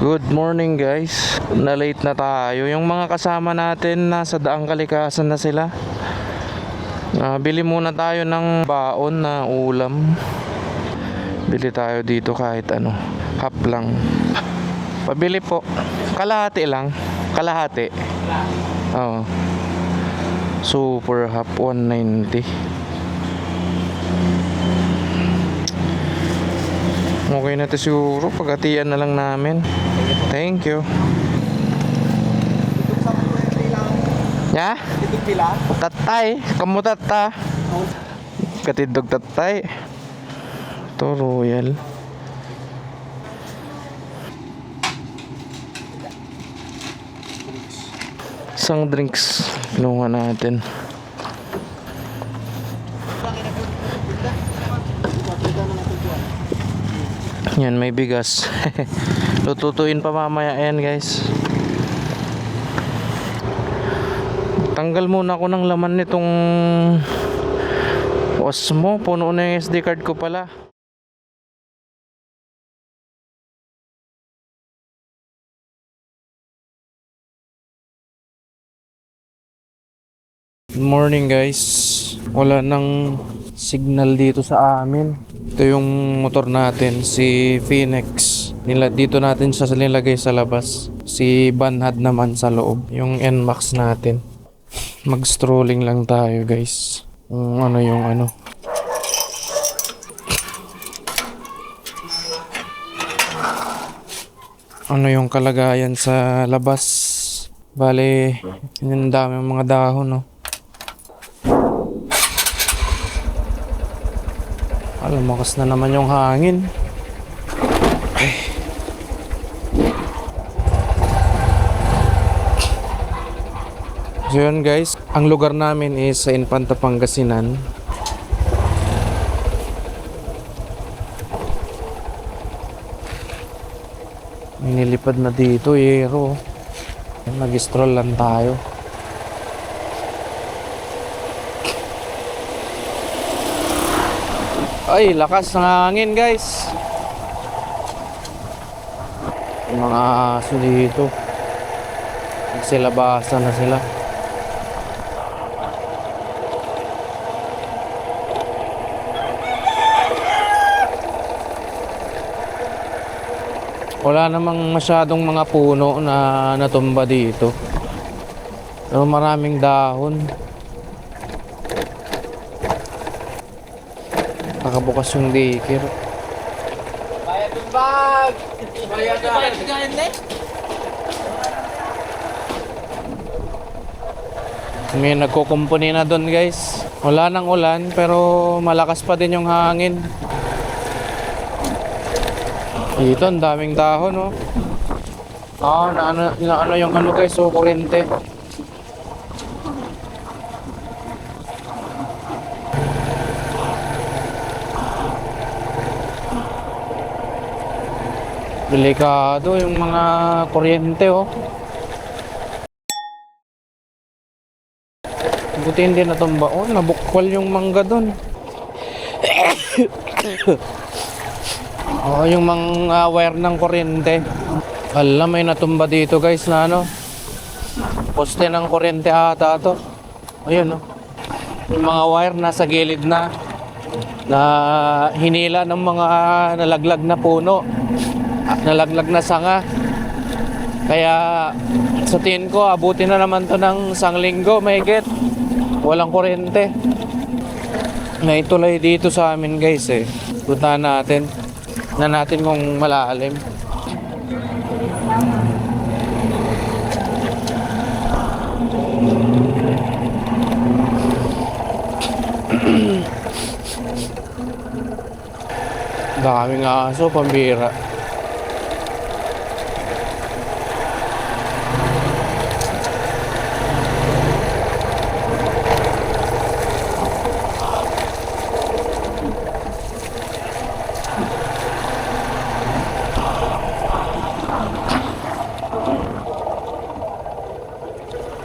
Good morning guys. Na late na tayo. Yung mga kasama natin nasa daang kalikasan na sila. Ah, bili muna tayo ng baon na ulam. Bili tayo dito kahit ano. Hap lang. Pabili po. Kalahati lang. Kalahati. Oo. Super hap 190. Okay na to siguro. Pagatian na lang namin. Thank you. Ya? Titig pila? Tatay. Kamu tata. Katidog tatay. Ito royal. Isang drinks. Kinuha natin. Yan, may bigas. Lututuin pa mamaya yan, guys. Tanggal muna ako ng laman nitong Osmo. Puno na yung SD card ko pala. Good morning guys. Wala nang signal dito sa amin. Ito yung motor natin, si Phoenix. Nila dito natin siya nilagay sa labas. Si Banhad naman sa loob. Yung NMAX natin. Mag-strolling lang tayo guys. Kung ano yung ano. Ano yung kalagayan sa labas. Bale, yung dami mga dahon no. Alam, makas na naman yung hangin. Ay. So yun guys, ang lugar namin is sa Infanta Pangasinan. May nilipad na dito, yero. Mag-stroll lang tayo. Ay, lakas ng hangin guys. Yung mga aso dito. Nagsilabasan na sila. Wala namang masyadong mga puno na natumba dito. Pero maraming dahon. Nakabukas yung daycare. Bayad yung bag! Bayad na! Bayad na! May nagkukumpuni na doon guys. Wala nang ulan pero malakas pa din yung hangin. Dito ang daming dahon no. Ah, na ano, na ano yung ano guys, so kurente. Delikado yung mga kuryente oh. Buti hindi natumba. Oh, nabukwal yung mangga doon. oh, yung mga wire ng kuryente. Alam, may natumba dito guys na ano. Poste ng kuryente ata to. Ayun oh. Yung mga wire nasa gilid na na hinila ng mga nalaglag na puno. Nalaglag na sanga. Kaya sa tingin ko, abuti na naman to ng isang linggo, may get. Walang kuryente. May tulay dito sa amin guys eh. Puntahan natin. Na natin kung malalim. Daming aso, pambira.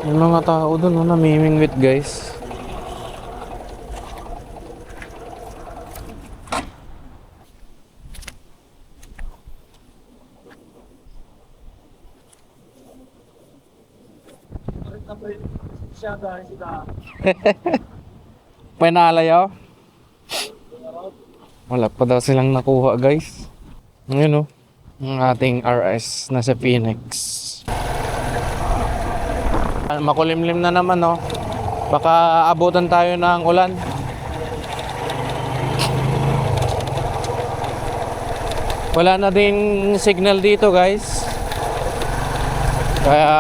Yung mga tao doon, oh, namimingwit guys. May naalayaw? Wala pa daw silang nakuha guys. Ngayon oh, ang ating RS na sa Phoenix. Ah, Makulimlim na naman oh. Baka abutan tayo ng ulan. Wala na din signal dito guys. Kaya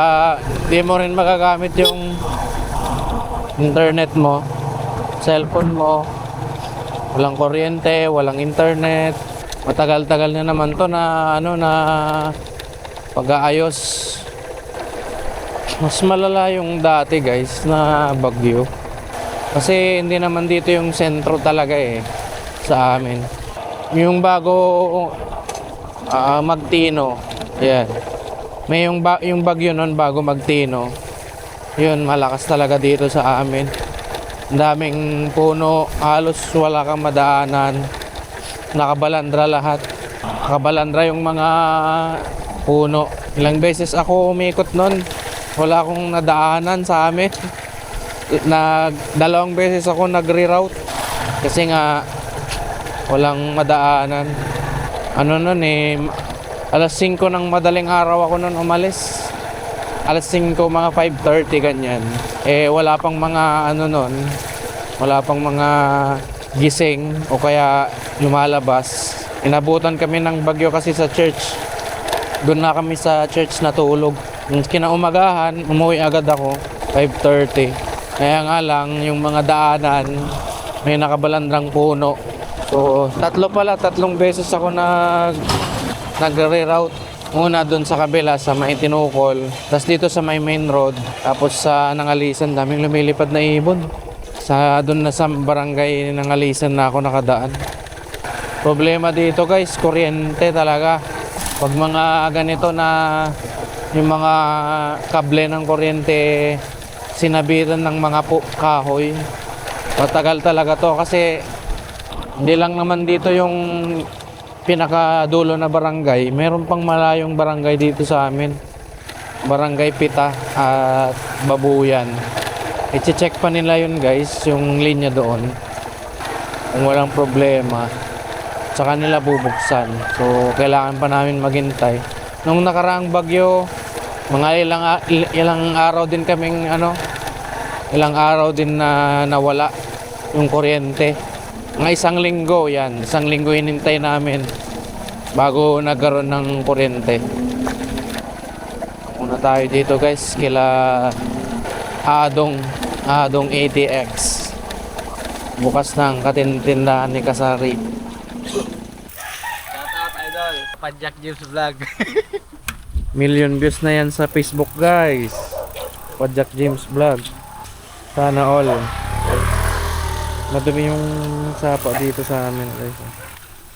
di mo rin magagamit yung internet mo, cellphone mo. Walang kuryente, walang internet. Matagal-tagal na naman to na ano na pag-aayos. Mas malala yung dati guys na bagyo. Kasi hindi naman dito yung sentro talaga eh sa amin. Yung bago ah, Magtino, yan. May yung, ba- yung bagyo nun bago Magtino. Yun, malakas talaga dito sa amin. Daming puno, halos wala kang madaanan. Nakabalandra lahat. Nakabalandra yung mga puno. Ilang beses ako umikot nun. Wala akong nadaanan sa amin. Nag, dalawang beses ako nag-reroute. Kasi nga, walang madaanan. Ano nun eh, alas 5 ng madaling araw ako nun umalis. Alas 5, mga 5.30 ganyan. Eh, wala pang mga ano nun, wala pang mga gising o kaya lumalabas. Inabutan kami ng bagyo kasi sa church. Doon na kami sa church natulog. Kinaumagahan, umuwi agad ako, 5.30. Kaya nga lang, yung mga daanan, may nakabalandrang puno. So, tatlo pala, tatlong beses ako nag nagre-reroute. Una doon sa kabila sa may tinukol, tapos dito sa may main road, tapos sa Nangalisan, daming lumilipad na ibon. Sa doon na sa barangay Nangalisan na ako nakadaan. Problema dito guys, kuryente talaga. Pag mga ganito na yung mga kable ng kuryente sinabitan ng mga pu- kahoy, matagal talaga to kasi hindi lang naman dito yung pinakadulo na barangay. Meron pang malayong barangay dito sa amin. Barangay Pita at Babuyan. I-check pa nila yun guys, yung linya doon. Kung walang problema, sa kanila bubuksan. So, kailangan pa namin maghintay. Nung nakaraang bagyo, mga ilang, ilang araw din kaming ano, ilang araw din na nawala yung kuryente. Mga isang linggo yan. Isang linggo hinintay namin bago nagkaroon ng kuryente. Muna tayo dito guys kila Adong Adong ATX. Bukas ng katintindahan ni Kasari. Idol. Padjak James Vlog. Million views na yan sa Facebook guys. Pajak James Vlog. Sana all. Madumi yung sapa dito sa amin guys.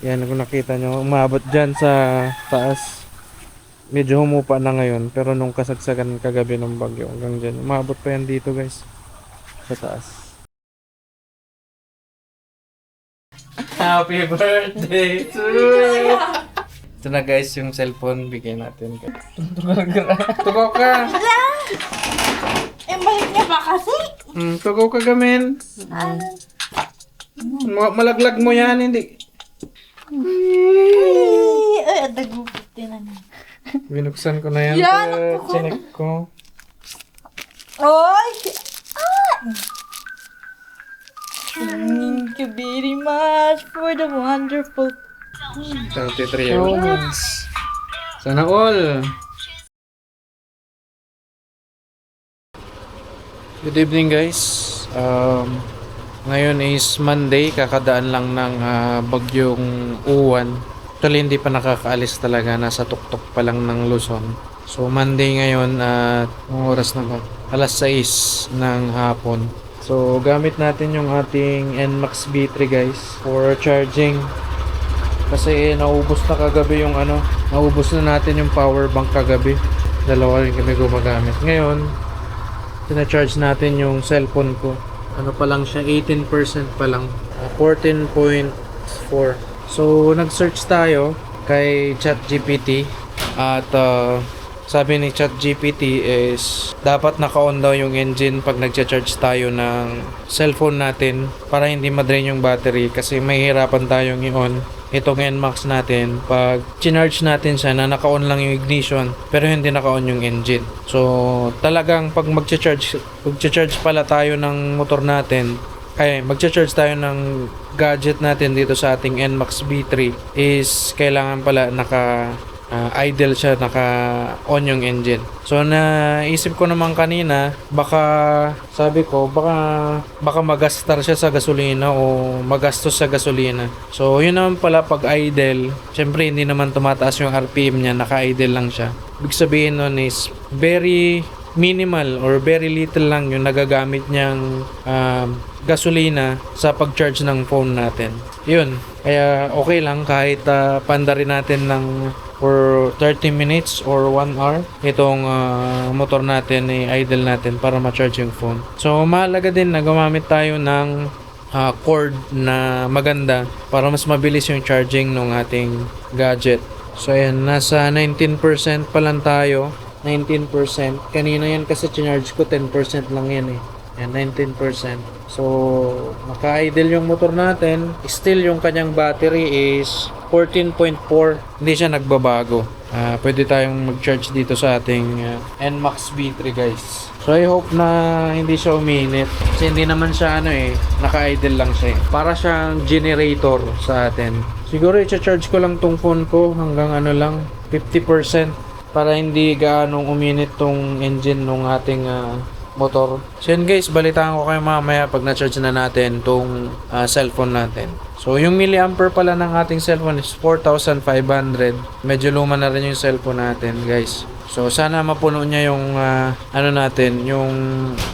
Yan kung nakita nyo. Umabot dyan sa taas. Medyo humupa na ngayon. Pero nung kasagsagan kagabi ng bagyo hanggang dyan. Umabot pa yan dito guys. Sa taas. Happy birthday to you! Ito na guys yung cellphone. Bigay natin. Tugaw ka! Eh, balik niya pa kasi. Hmm, tugaw ka gamin. Ma- malaglag mo yan, hindi. Ay, ay, adagupit din na niya. Binuksan ko na yan. Yan, Kaya chinek ko. Oy! Ah! Thank you very much for the wonderful 33 moments. Sana all. Good evening guys. Um, ngayon is Monday, kakadaan lang ng ah, bagyong uwan. Actually, hindi pa nakakaalis talaga. Nasa tuktok pa lang ng Luzon. So, Monday ngayon at ang oras na ba? Alas 6 ng hapon. So, gamit natin yung ating NMAX B3 guys for charging. Kasi naubos na kagabi yung ano, naubos na natin yung power bank kagabi. Dalawa rin kami gumagamit. Ngayon, tina-charge natin yung cellphone ko. Ano pa lang siya, 18% pa lang. Ah, 14.4. So, nag-search tayo kay ChatGPT at ah, sabi ni ChatGPT is dapat naka-on daw yung engine pag nagcha-charge tayo ng cellphone natin para hindi madrain yung battery kasi mahihirapan tayong i-on itong NMAX natin pag chinarge natin siya na naka-on lang yung ignition pero hindi naka-on yung engine. So talagang pag magcha-charge magcha-charge pala tayo ng motor natin ay magcha-charge tayo ng gadget natin dito sa ating NMAX B3 is kailangan pala naka ah, idle siya naka on yung engine. So naisip ko naman kanina baka sabi ko baka baka magastar siya sa gasolina o magastos sa gasolina. So yun naman pala pag idle, syempre hindi naman tumataas yung RPM niya, naka-idle lang siya. Ibig sabihin nun is very minimal or very little lang yung nagagamit niyang um, gasolina sa pag-charge ng phone natin. Yun. Kaya okay lang kahit uh, pandarin natin ng for 30 minutes or 1 hour itong ah, motor natin ay idle natin para ma-charge yung phone. So mahalaga din na gumamit tayo ng ah, cord na maganda para mas mabilis yung charging ng ating gadget. So ayan, nasa 19% pa lang tayo. 19%. Kanina yan kasi charge ko 10% lang yan eh. Ayan, 19%. So, naka-idle yung motor natin. Still, yung kanyang battery is 14.4. Hindi siya nagbabago. Ah, pwede tayong mag-charge dito sa ating ah, NMAX V3 guys. So, I hope na hindi siya uminit. Kasi hindi naman siya ano eh, naka-idle lang siya eh. Para siyang generator sa atin. Siguro i-charge ko lang tong phone ko hanggang ano lang, 50% para hindi gaanong uminit tong engine ng ating ah, motor. So yun guys, balitaan ko kayo mamaya pag na-charge na natin tong ah, cellphone natin. So yung milliampere pala ng ating cellphone is 4,500. Medyo luma na rin yung cellphone natin guys. So sana mapuno niya yung ah, ano natin, yung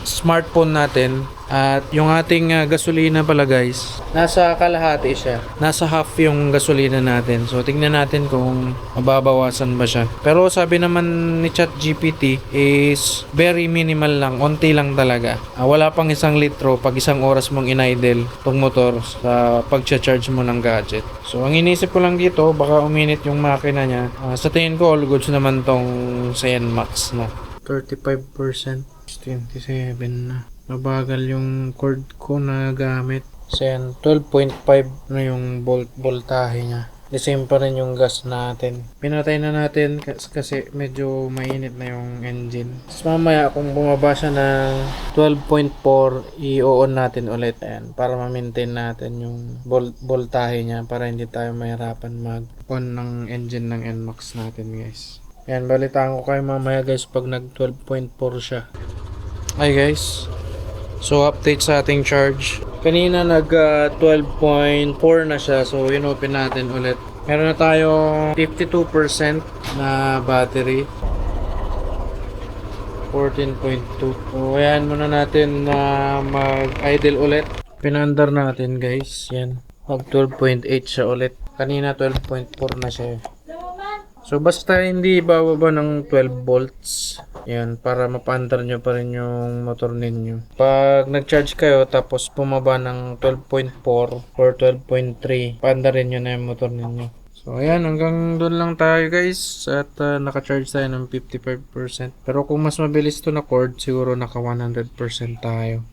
smartphone natin at yung ating ah, gasolina pala guys, nasa kalahati siya. Nasa half yung gasolina natin. So tingnan natin kung mababawasan ba siya. Pero sabi naman ni ChatGPT is very minimal lang, onti lang talaga. Ah, wala pang isang litro pag isang oras mong in-idle tong motor sa pag-charge mo ng gadget. So ang inisip ko lang dito, baka uminit yung makina niya. Ah, sa tingin ko all goods naman tong Saiyan Max na. 35%, 27 na. Mabagal yung cord ko na gamit. Sen 12.5 na yung volt voltahe niya. The same pa rin yung gas natin. Pinatay na natin kas- kasi medyo mainit na yung engine. Tapos mamaya kung bumaba siya ng 12.4, i-on natin ulit. Ayan, para ma-maintain natin yung vol- voltahe niya para hindi tayo mahirapan mag-on ng engine ng NMAX natin guys. Ayan, balitaan ko kayo mamaya guys pag nag 12.4 siya. Hi guys. So update sa ating charge. Kanina nag ah, 12.4 na siya. So in-open natin ulit. Meron na tayong 52% na battery. 14.2. So ayan muna natin na mag-idle ulit. Pinandar natin guys. Yan. Mag 12.8 siya ulit. Kanina 12.4 na siya. So basta hindi bababa ng 12 volts. Yan, para mapandar nyo pa rin yung motor ninyo. Pag nag-charge kayo tapos bumaba ng 12.4 or 12.3, pandarin nyo na yung motor ninyo. So ayan, hanggang doon lang tayo guys at uh, naka-charge tayo ng 55%. Pero kung mas mabilis to na cord, siguro naka 100% tayo.